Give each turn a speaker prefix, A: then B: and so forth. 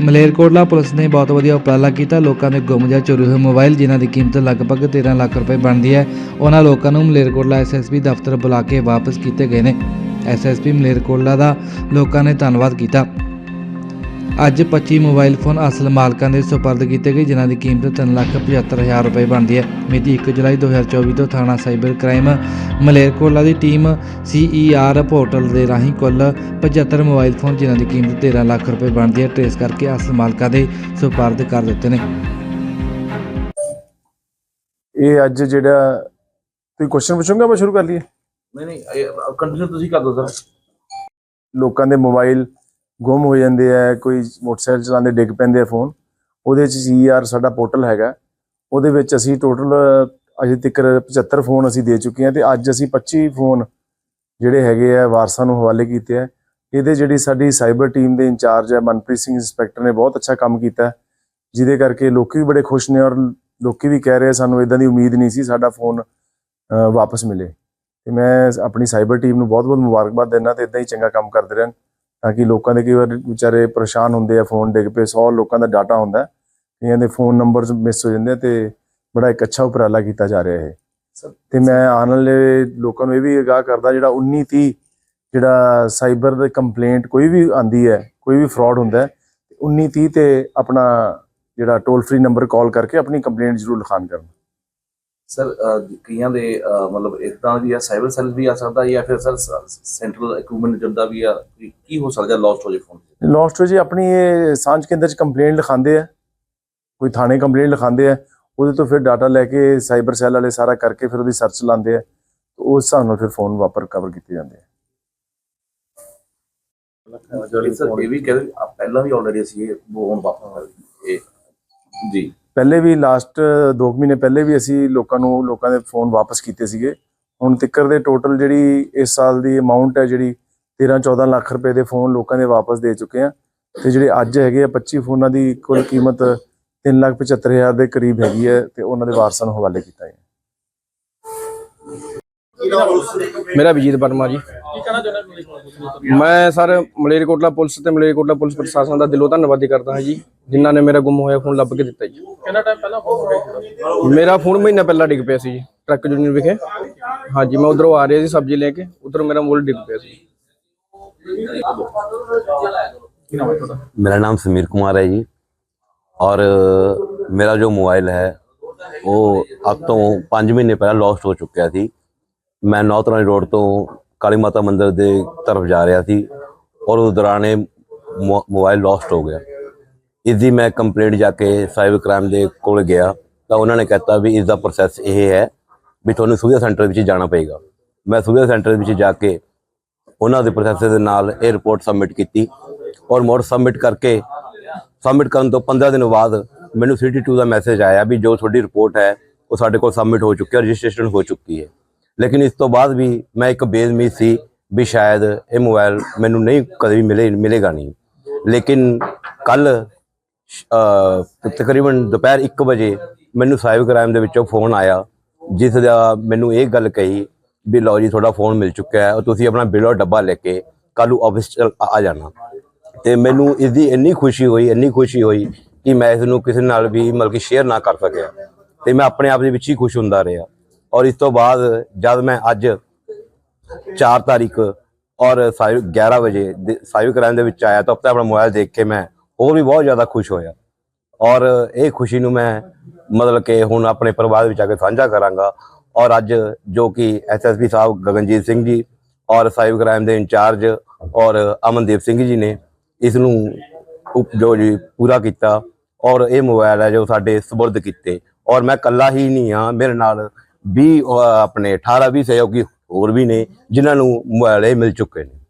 A: Malerkotla police ਨੇ ਬਹੁਤ ਵਧੀਆ ਉਪਰਾਲਾ ਕੀਤਾ। ਲੋਕਾਂ ਦੇ ਗੁੰਮ ਜਾਂ ਚੋਰੀ ਹੋਏ ਮੋਬਾਈਲ, ਜਿਨ੍ਹਾਂ ਦੀ ਕੀਮਤ ਲਗਭਗ 13 ਲੱਖ ਰੁਪਏ ਬਣਦੀ ਹੈ, ਉਹਨਾਂ ਲੋਕਾਂ ਨੂੰ ਮਲੇਰਕੋਟਲਾ ਐਸਐਸਪੀ ਦਫ਼ਤਰ ਬੁਲਾ ਕੇ ਵਾਪਸ ਕੀਤੇ ਗਏ ਨੇ। ਐਸਐਸਪੀ ਮਲੇਰਕੋਟਲਾ ਦਾ ਲੋਕਾਂ ਨੇ ਧੰਨਵਾਦ ਕੀਤਾ। ਅੱਜ 25 ਮੋਬਾਈਲ ਫੋਨ ਅਸਲ ਮਾਲਕਾਂ ਦੇ ਸੁਪਰਦ ਕੀਤੇ ਗਏ ਜਿਨ੍ਹਾਂ ਦੀ ਕੀਮਤ 375000 ਰੁਪਏ ਬਣਦੀ ਹੈ। ਮਿਤੀ 1 ਜੁਲਾਈ 2024 ਤੋਂ ਥਾਣਾ ਸਾਈਬਰ ਕ੍ਰਾਈਮ ਮਲੇਰਕੋਟਲਾ ਦੀ ਟੀਮ ਸੀਈਆਰ ਪੋਰਟਲ ਦੇ ਰਾਹੀਂ ਕੁੱਲ 75 ਮੋਬਾਈਲ ਫੋਨ ਜਿਨ੍ਹਾਂ ਦੀ ਕੀਮਤ 13 ਲੱਖ ਰੁਪਏ ਬਣਦੀ ਹੈ ਟ੍ਰੇਸ ਕਰਕੇ ਅਸਲ ਮਾਲਕਾਂ ਦੇ ਸੁਪਰਦ ਕਰ ਦਿੱਤੇ ਨੇ।
B: ਇਹ ਅੱਜ ਜਿਹੜਾ ਤੁਸੀਂ ਕੁਐਸਚਨ ਪੁੱਛੋਗੇ ਆਪਾਂ ਸ਼ੁਰੂ ਕਰ ਲਈਏ?
C: ਨਹੀਂ ਨਹੀਂ ਕੰਟੀਨਿਊ ਤੁਸੀਂ ਕਰ ਦਿਓ ਸਰ
B: ਲੋਕਾਂ ਦੇ ਮੋਬਾਈਲ ਗੁੰਮ ਹੋ ਜਾਂਦੇ ਆ, ਕੋਈ ਮੋਟਰਸਾਈਕਲ ਚਲਾਉਂਦੇ ਡਿੱਗ ਪੈਂਦੇ ਆ ਫੋਨ। ਉਹਦੇ ਚ ਸੀਆਰ ਸਾਡਾ ਪੋਰਟਲ ਹੈਗਾ। ਉਹਦੇ ਵਿੱਚ ਅਸੀਂ ਟੋਟਲ ਅਜੇ ਤੱਕ 75 ਫੋਨ ਅਸੀਂ ਦੇ ਚੁੱਕੇ ਹਾਂ ਤੇ ਅੱਜ ਅਸੀਂ 25 ਫੋਨ ਜਿਹੜੇ ਹੈਗੇ ਆ ਵਾਰਸਾਂ ਨੂੰ ਹਵਾਲੇ ਕੀਤੇ ਆ। ਇਹਦੇ ਜਿਹੜੀ ਸਾਡੀ ਸਾਈਬਰ ਟੀਮ ਦੇ ਇੰਚਾਰਜ ਹੈ ਮਨਪ੍ਰੀਤ ਸਿੰਘ ਇੰਸਪੈਕਟਰ ਨੇ ਬਹੁਤ ਅੱਛਾ ਕੰਮ ਕੀਤਾ। ਜਿਹਦੇ ਕਰਕੇ ਲੋਕੀ ਵੀ ਬੜੇ ਖੁਸ਼ ਨੇ ਔਰ ਲੋਕੀ ਵੀ ਕਹਿ ਰਹੇ ਸਾਨੂੰ ਇਦਾਂ ਦੀ ਉਮੀਦ ਨਹੀਂ ਸੀ ਸਾਡਾ ਫੋਨ ਵਾਪਸ ਮਿਲੇ। ਤੇ ਮੈਂ ਆਪਣੀ ਸਾਈਬਰ ਟੀਮ ਨੂੰ ਬਹੁਤ-ਬਹੁਤ ਮੁਬਾਰਕਬਾਦ ਦਿੰਦਾ ਤੇ ਇਦਾਂ ਹੀ ਚੰਗਾ ਕੰਮ ਕਰਦੇ ਰਹਿਣ। ਤਾਂ ਕਿ ਲੋਕਾਂ ਦੇ ਕਈ ਵਾਰ ਵਿਚਾਰੇ ਪਰੇਸ਼ਾਨ ਹੁੰਦੇ ਆ ਫੋਨ ਡਿੱਗ ਪਏ 100 ਲੋਕਾਂ ਦਾ ਡਾਟਾ ਹੁੰਦਾ ਹੈ। ਕਈਆਂ ਦੇ ਫੋਨ ਨੰਬਰਸ ਮਿਸ ਹੋ ਜਾਂਦੇ ਤੇ ਬੜਾ ਇੱਕ ਅੱਛਾ ਉਪਰਾਲਾ ਕੀਤਾ ਜਾ ਰਿਹਾ ਹੈ ਤੇ ਮੈਂ ਆਉਣ ਵਾਲੇ ਲੋਕਾਂ ਨੂੰ ਇਹ ਵੀ ਅਗਾਹ ਕਰਦਾ ਜਿਹੜਾ 19 30 ਜਿਹੜਾ ਸਾਈਬਰ ਦੇ ਕੰਪਲੇਂਟ ਕੋਈ ਵੀ ਆਂਦੀ ਹੈ ਕੋਈ ਵੀ ਫਰਾਡ ਹੁੰਦਾ ਹੈ 19 30 ਤੇ ਆਪਣਾ ਜਿਹੜਾ ਟੋਲ ਫ੍ਰੀ ਨੰਬਰ ਕਾਲ ਕਰਕੇ ਆਪਣੀ ਕੰਪਲੇਂਟ ਜ਼ਰੂਰ ਲਿਖਾਣ ਕਰਨ
C: ਸਰ ਕਈਆਂ ਦੇ ਮਤਲਬ ਇਦਾਂ ਵੀ ਆ ਸਾਈਬਰ ਸੈੱਲ ਵੀ ਆ ਸਕਦਾ ਜਾਂ ਫਿਰ ਸਰ ਸੈਂਟਰਲ ਇਕਵਿਪਮੈਂਟ ਜਿੱਦਾਂ ਵੀ ਆ ਕੀ- ਹੋ ਸਕਦਾ ਲੋਸਟ ਹੋ ਜੇ ਫੋਨ
B: ਲਾਸਟ ਵਿੱਚ? ਆਪਣੀ ਇਹ ਸਾਂਝ ਕੇਂਦਰ ਚ ਕੰਪਲੇਂਟ ਲਿਖਾਉਂਦੇ ਆ। ਕੋਈ ਥਾਣੇ ਕੰਪਲੇਂਟ ਲਿਖਾਉਂਦੇ ਆ। ਉਹਦੇ ਤੋਂ ਫਿਰ ਡਾਟਾ ਲੈ ਕੇ ਸਾਈਬਰ ਸੈੱਲ ਵਾਲੇ ਸਾਰਾ ਕਰਕੇ ਫਿਰ ਉਹਦੀ ਸਰਚ ਲਾਉਂਦੇ ਆ। ਉਸ ਹਿਸਾਬ ਨਾਲ ਫਿਰ ਫੋਨ ਵਾਪਰ ਕਵਰ ਕੀਤੇ ਜਾਂਦੇ ਆ।
C: ਸਰ ਇਹ ਵੀ ਕਹਿੰਦੇ ਆ, ਪਹਿਲਾਂ ਵੀ ਆਲਰੇਡੀ ਅਸੀਂ ਇਹ ਫੋਨ ਵਾਪਸ ਇਹ ਜੀ।
B: ਪਹਿਲੇ ਵੀ ਲਾਸਟ 2 ਮਹੀਨੇ ਪਹਿਲੇ ਵੀ ਅਸੀਂ ਲੋਕਾਂ ਨੂੰ, ਲੋਕਾਂ ਦੇ ਫੋਨ ਵਾਪਸ ਕੀਤੇ ਸੀਗੇ। ਹੁਣ ਤਿੱਕਰ ਦੇ ਟੋਟਲ ਜਿਹੜੀ ਇਸ ਸਾਲ ਦੀ ਅਮਾਉਂਟ ਹੈ ਜਿਹੜੀ 13 14 ਲੱਖ ਰੁਪਏ ਦੇ ਫੋਨ ਲੋਕਾਂ ਦੇ ਵਾਪਸ ਦੇ ਚੁੱਕੇ ਆ। ਤੇ ਜਿਹੜੇ ਅੱਜ ਹੈਗੇ ਆ 25 ਫੋਨਾਂ ਦੀ ਕੁੱਲ ਕੀਮਤ 375000 ਦੇ ਕਰੀਬ ਹੈਗੀ ਹੈ ਤੇ ਉਹਨਾਂ ਦੇ ਵਾਰਸਾਂ ਨੂੰ ਹਵਾਲੇ ਕੀਤਾ ਹੈ
D: ਮੇਰਾ ਵਿਜੀਤ ਵਰਮਾ ਜੀ ਮੈਂ ਸਰ ਮਲੇਰਕੋਟਲਾ ਪੁਲਿਸ ਤੇ ਮਲੇਰਕੋਟਲਾ ਪੁਲਿਸ ਪ੍ਰਸ਼ਾਸਨ ਦਾ ਦਿਲੋਂ ਧੰਨਵਾਦੀ ਕਰਦਾ ਹਾਂ ਜੀ ਜਿਨ੍ਹਾਂ ਨੇ ਮੇਰਾ ਗੁੰਮ ਹੋਇਆ ਫੋਨ ਲੱਭ ਕੇ ਦਿੱਤਾ ਜੀ
E: ਕਿੰਨਾ ਟਾਈਮ ਪਹਿਲਾਂ ਫੋਨ ਹੋਇਆ
D: ਮੇਰਾ ਫੋਨ ਮਹੀਨਾ ਪਹਿਲਾਂ ਡਿੱਗ ਪਿਆ ਸੀ ਜੀ ਟਰੱਕ ਯੂਨੀਅਨ ਵਿਖੇ ਹਾਂਜੀ ਮੈਂ ਉਧਰੋਂ ਆ ਰਿਹਾ ਸੀ ਸਬਜ਼ੀ ਲੈ ਕੇ ਉਧਰੋਂ ਮੇਰਾ ਮੋਲ ਡਿੱਗ ਪਿਆ ਸੀ
F: मेरा नाम समीर कुमार है जी और अ, मेरा जो मोबाइल है वो अब तो 5 ਮਹੀਨੇ ਪਹਿਲਾਂ ਲੋਸਟ ਹੋ ਚੁੱਕਿਆ ਸੀ ਮੈਂ ਨੌਤਰਾਣੀ ਰੋਡ ਤੋਂ ਕਾਲੀ ਮਾਤਾ ਮੰਦਿਰ ਦੇ ਤਰਫ ਜਾ ਰਿਹਾ ਸੀ ਔਰ ਉਸ ਦੌਰਾਨ ਇਹ ਮੋ- ਮੋਬਾਈਲ ਲੋਸਟ ਹੋ ਗਿਆ। ਇਸ ਦੀ ਮੈਂ ਕੰਪਲੇਂਟ ਜਾ ਕੇ ਸਾਈਬਰ ਕ੍ਰਾਈਮ ਦੇ ਕੋਲ ਗਿਆ ਤਾਂ ਉਹਨਾਂ ਨੇ ਕਹਿਤਾ ਵੀ ਇਸ ਦਾ ਪ੍ਰੋਸੈਸ ਇਹ ਹੈ ਵੀ ਤੁਹਾਨੂੰ ਸੁਵਿਧਾ ਸੈਂਟਰ ਵਿੱਚ ਜਾਣਾ ਪਏਗਾ। ਮੈਂ ਸੁਵਿਧਾ ਸੈਂਟਰ ਵਿੱਚ ਜਾ ਕੇ ਉਹਨਾਂ ਦੇ ਪ੍ਰੋਸੈਸ ਦੇ ਨਾਲ ਇਹ ਰਿਪੋਰਟ ਸਬਮਿਟ ਕੀਤੀ ਔਰ ਮੋਡ ਸਬਮਿਟ ਕਰਕੇ ਸਬਮਿਟ ਕਰਨ ਤੋਂ 15 ਦਿਨ ਬਾਅਦ ਮੈਨੂੰ 32 ਦਾ ਮੈਸੇਜ ਆਇਆ ਵੀ ਜੋ ਤੁਹਾਡੀ ਰਿਪੋਰਟ ਹੈ ਉਹ ਸਾਡੇ ਕੋਲ ਸਬਮਿਟ ਹੋ ਚੁੱਕੀ ਹੈ, ਰਜਿਸਟ੍ਰੇਸ਼ਨ ਹੋ ਚੁੱਕੀ ਹੈ। ਲੇਕਿਨ ਇਸ ਤੋਂ ਬਾਅਦ ਵੀ ਮੈਂ ਇੱਕ ਬੇਜ਼ਮੀਦ ਸੀ ਵੀ ਸ਼ਾਇਦ ਇਹ ਮੋਬਾਈਲ ਮੈਨੂੰ ਨਹੀਂ ਕਦੇ ਵੀ ਮਿਲੇ, ਮਿਲੇਗਾ ਨਹੀਂ। ਲੇਕਿਨ ਕੱਲ ਤਕਰੀਬਨ ਦੁਪਹਿਰ 1 ਵਜੇ ਮੈਨੂੰ ਸਾਈਬਰ ਕ੍ਰਾਈਮ ਦੇ ਵਿੱਚੋਂ ਫੋਨ ਆਇਆ, ਜਿਸ ਦਾ ਮੈਨੂੰ ਇਹ ਗੱਲ ਕਹੀ ਵੀ ਲਓ ਜੀ, ਤੁਹਾਡਾ ਫੋਨ ਮਿਲ ਚੁੱਕਿਆ ਹੈ ਔਰ ਤੁਸੀਂ ਆਪਣਾ ਬਿੱਲ ਔਰ ਡੱਬਾ ਲੈ ਕੇ ਕੱਲ੍ਹ ਨੂੰ ਆਫਿਸ ਚ ਆ ਆ ਜਾਣਾ। ਤੇ ਮੈਨੂੰ ਇਸ ਦੀ ਇੰਨੀ ਖੁਸ਼ੀ ਹੋਈ, ਇੰਨੀ ਖੁਸ਼ੀ ਹੋਈ ਕਿ ਮੈਂ ਇਸ ਨੂੰ ਕਿਸੇ ਨਾਲ ਵੀ ਮਤਲਬ ਕਿ ਸ਼ੇਅਰ ਨਾ ਕਰ ਸਕਿਆ। ਤੇ ਮੈਂ ਆਪਣੇ ਆਪ ਦੇ ਵਿੱਚ ਹੀ ਖੁਸ਼ ਹੁੰਦਾ ਰਿਹਾ। ਔਰ ਇਸ ਤੋਂ ਬਾਅਦ ਜਦ ਮੈਂ ਅੱਜ 4 ਤਾਰੀਖ ਔਰ ਸਾਈ- 11 ਵਜੇ ਸਾਈਬਰ ਕ੍ਰਾਈਮ ਦੇ ਵਿੱਚ ਆਇਆ ਤਾਂ ਆਪਣੇ ਆਪਣਾ ਮੋਬਾਈਲ ਦੇਖ ਕੇ ਮੈਂ ਹੋਰ ਵੀ ਬਹੁਤ ਜ਼ਿਆਦਾ ਖੁਸ਼ ਹੋਇਆ। ਔਰ ਇਹ ਖੁਸ਼ੀ ਨੂੰ ਮੈਂ ਮਤਲਬ ਕਿ ਹੁਣ ਆਪਣੇ ਪਰਿਵਾਰ ਵਿੱਚ ਆ ਕੇ ਸਾਂਝਾ ਕਰਾਂਗਾ। ਔਰ ਅੱਜ ਜੋ ਕਿ ਐਸਐਸਪੀ ਸਾਹਿਬ ਗਗਨਜੀਤ ਸਿੰਘ ਜੀ ਔਰ ਸਾਈਬਰ ਕ੍ਰਾਈਮ ਦੇ ਇੰਚਾਰਜ ਔਰ ਅਮਨਦੀਪ ਸਿੰਘ ਜੀ ਨੇ ਇਸ ਨੂੰ ਜੋ ਜੀ ਪੂਰਾ ਕੀਤਾ ਔਰ ਇਹ ਮੋਬਾਈਲ ਹੈ ਜੋ ਸਾਡੇ ਸਪੁਰਦ ਕੀਤੇ। ਔਰ ਮੈਂ ਇਕੱਲਾ ਹੀ ਨਹੀਂ ਹਾਂ, ਮੇਰੇ ਨਾਲ 20 ਅਹ, ਆਪਣੇ 18 20 ਸਹਿਯੋਗੀ ਹੋਰ ਵੀ ਨੇ ਜਿਨ੍ਹਾਂ ਨੂੰ ਮੋਬਾਈਲ ਮਿਲ ਚੁੱਕੇ ਨੇ।